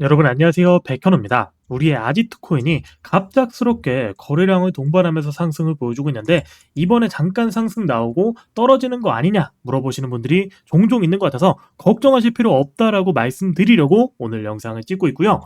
여러분 안녕하세요. 백현우입니다. 우리의 아지트 코인이 갑작스럽게 거래량을 동반하면서 상승을 보여주고 있는데 이번에 잠깐 상승 나오고 떨어지는 거 아니냐 물어보시는 분들이 종종 있는 것 같아서 걱정하실 필요 없다라고 말씀드리려고 오늘 영상을 찍고 있고요.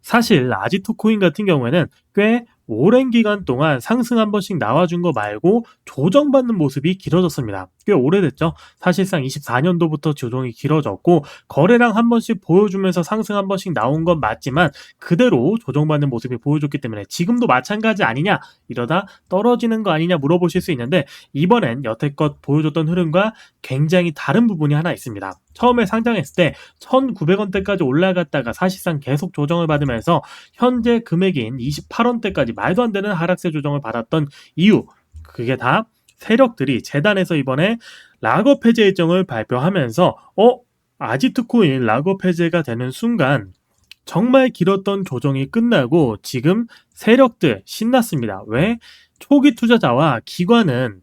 사실 아지트 코인 같은 경우에는 꽤 오랜 기간 동안 상승 한 번씩 나와준 거 말고 조정받는 모습이 길어졌습니다. 꽤 오래됐죠. 사실상 24년도부터 조정이 길어졌고 거래량 한 번씩 보여주면서 상승 한 번씩 나온 건 맞지만 그대로 조정받는 모습이 보여줬기 때문에 지금도 마찬가지 아니냐 이러다 떨어지는 거 아니냐 물어보실 수 있는데 이번엔 여태껏 보여줬던 흐름과 굉장히 다른 부분이 하나 있습니다. 처음에 상장했을 때 1,900원대까지 올라갔다가 사실상 계속 조정을 받으면서 현재 금액인 28원대까지 말도 안 되는 하락세 조정을 받았던 이유 그게 다 세력들이 재단에서 이번에 락업 해제 일정을 발표하면서 어 아지트 코인 락업 해제가 되는 순간 정말 길었던 조정이 끝나고 지금 세력들 신났습니다. 왜? 초기 투자자와 기관은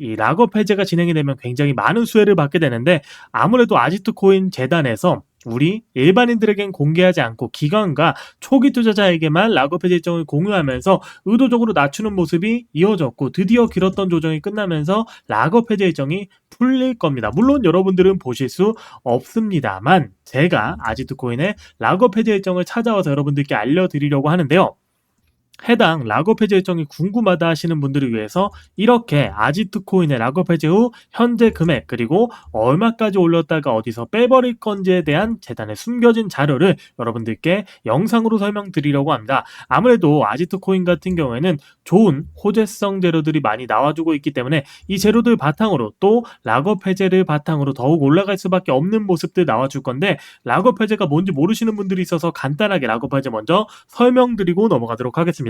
이 락업 해제가 진행이 되면 굉장히 많은 수혜를 받게 되는데 아무래도 아지트 코인 재단에서 우리 일반인들에겐 공개하지 않고 기관과 초기 투자자에게만 락업 해제 일정을 공유하면서 의도적으로 낮추는 모습이 이어졌고 드디어 길었던 조정이 끝나면서 락업 해제 일정이 풀릴 겁니다. 물론 여러분들은 보실 수 없습니다만 제가 아지트 코인의 락업 해제 일정을 찾아와서 여러분들께 알려드리려고 하는데요. 해당 락업 해제 일정이 궁금하다 하시는 분들을 위해서 이렇게 아지트 코인의 락업 해제 후 현재 금액 그리고 얼마까지 올렸다가 어디서 빼버릴 건지에 대한 재단의 숨겨진 자료를 여러분들께 영상으로 설명드리려고 합니다. 아무래도 아지트 코인 같은 경우에는 좋은 호재성 재료들이 많이 나와주고 있기 때문에 이 재료들 바탕으로 또 락업 해제를 바탕으로 더욱 올라갈 수밖에 없는 모습들 나와줄 건데 락업 해제가 뭔지 모르시는 분들이 있어서 간단하게 락업 해제 먼저 설명드리고 넘어가도록 하겠습니다.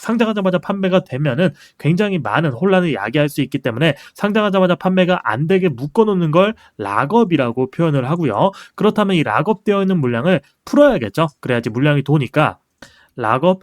상장하자마자 판매가 되면은 굉장히 많은 혼란을 야기할 수 있기 때문에 상장하자마자 판매가 안 되게 묶어놓는 걸 락업이라고 표현을 하고요. 그렇다면 이 락업되어 있는 물량을 풀어야겠죠. 그래야지 물량이 도니까 락업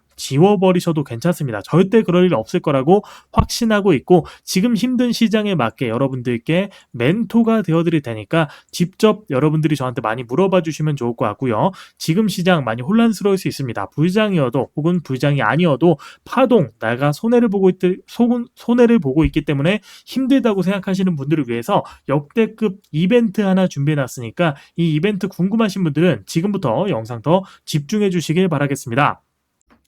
지워버리셔도 괜찮습니다. 절대 그럴 일 없을 거라고 확신하고 있고 지금 힘든 시장에 맞게 여러분들께 멘토가 되어드릴 테니까 직접 여러분들이 저한테 많이 물어봐 주시면 좋을 것 같고요. 지금 시장 많이 혼란스러울 수 있습니다. 부장이어도 혹은 부장이 아니어도 파동 내가 손해를 보고 있 손, 손해를 보고 있기 때문에 힘들다고 생각하시는 분들을 위해서 역대급 이벤트 하나 준비해 놨으니까 이 이벤트 궁금하신 분들은 지금부터 영상 더 집중해 주시길 바라겠습니다.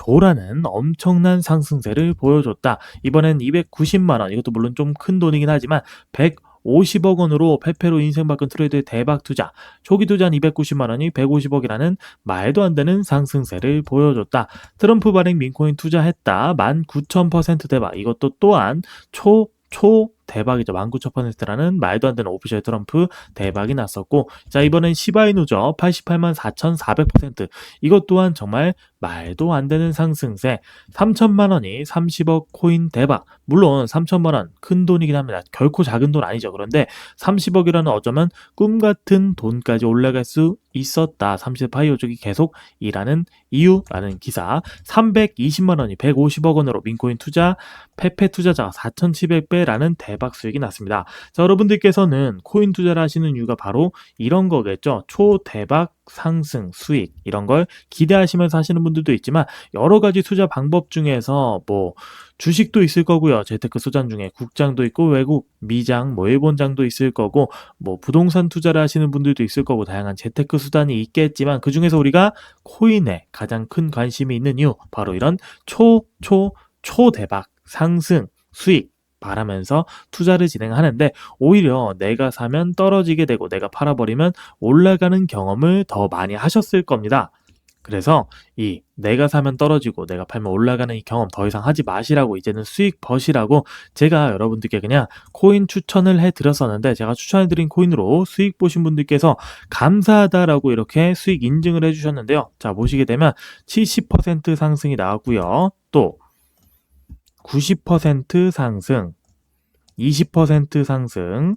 조라는 엄청난 상승세를 보여줬다. 이번엔 290만원, 이것도 물론 좀 큰 돈이긴 하지만 150억 원으로 페페로 인생 바꾼 트레이드의 대박 투자, 초기 투자한 290만 원이 150억이라는 말도 안 되는 상승세를 보여줬다. 트럼프 발행 민코인 투자했다. 19,000% 대박. 이것도 또한 초, 초, 대박이죠. 19,000%라는 말도 안 되는 오피셜 트럼프 대박이 났었고, 자, 이번엔 시바이누죠. 88만 4,400%. 이것 또한 정말 말도 안 되는 상승세. 3천만 원이 30억 코인 대박. 물론 3천만 원 큰 돈이긴 합니다. 결코 작은 돈 아니죠. 그런데 30억이라는 어쩌면 꿈 같은 돈까지 올라갈 수 있었다. 30파이오족이 계속 일하는 이유라는 기사. 320만 원이 150억 원으로 민코인 투자, 페페 투자자가 4,700배라는 대박 수익이 났습니다. 자, 여러분들께서는 코인 투자를 하시는 이유가 바로 이런 거겠죠. 초대박 상승, 수익 이런 걸 기대하시면서 하시는 분 들도 있지만 여러 가지 투자 방법 중에서 뭐 주식도 있을 거고요. 재테크 소장 중에 국장도 있고 외국 미장, 뭐 일본장도 있을 거고 뭐 부동산 투자를 하시는 분들도 있을 거고 다양한 재테크 수단이 있겠지만 그 중에서 우리가 코인에 가장 큰 관심이 있는 이유 바로 이런 초, 초, 초대박 상승, 수익 바라면서 투자를 진행하는데 오히려 내가 사면 떨어지게 되고 내가 팔아버리면 올라가는 경험을 더 많이 하셨을 겁니다. 그래서 이 내가 사면 떨어지고 내가 팔면 올라가는 이 경험 더 이상 하지 마시라고 이제는 수익 버시라고 제가 여러분들께 그냥 코인 추천을 해 드렸었는데 제가 추천해 드린 코인으로 수익 보신 분들께서 감사하다라고 이렇게 수익 인증을 해 주셨는데요. 자, 보시게 되면 70% 상승이 나왔고요. 또 90% 상승, 20% 상승,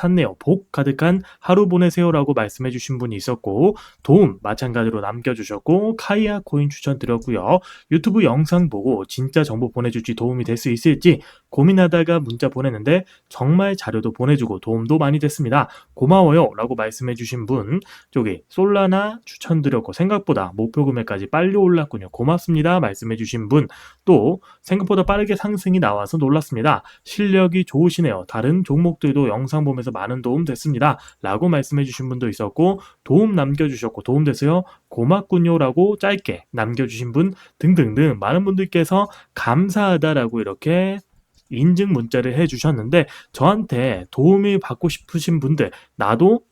샀네요. 복 가득한 하루 보내세요라고 말씀해 주신 분이 있었고 도움 마찬가지로 남겨 주셨고 카이아 코인 추천 드렸고요. 유튜브 영상 보고 진짜 정보 보내 줄지 도움이 될 수 있을지 고민하다가 문자 보냈는데 정말 자료도 보내주고 도움도 많이 됐습니다. 고마워요 라고 말씀해 주신 분 저기 솔라나 추천드렸고 생각보다 목표 금액까지 빨리 올랐군요. 고맙습니다 말씀해 주신 분 또 생각보다 빠르게 상승이 나와서 놀랐습니다. 실력이 좋으시네요. 다른 종목들도 영상 보면서 많은 도움 됐습니다. 라고 말씀해 주신 분도 있었고 도움 남겨주셨고 도움 됐어요. 고맙군요 라고 짧게 남겨주신 분 등등등 많은 분들께서 감사하다라고 이렇게 인증 문자를 해주셨는데 저한테 도움을 받고 싶으신 분들 나도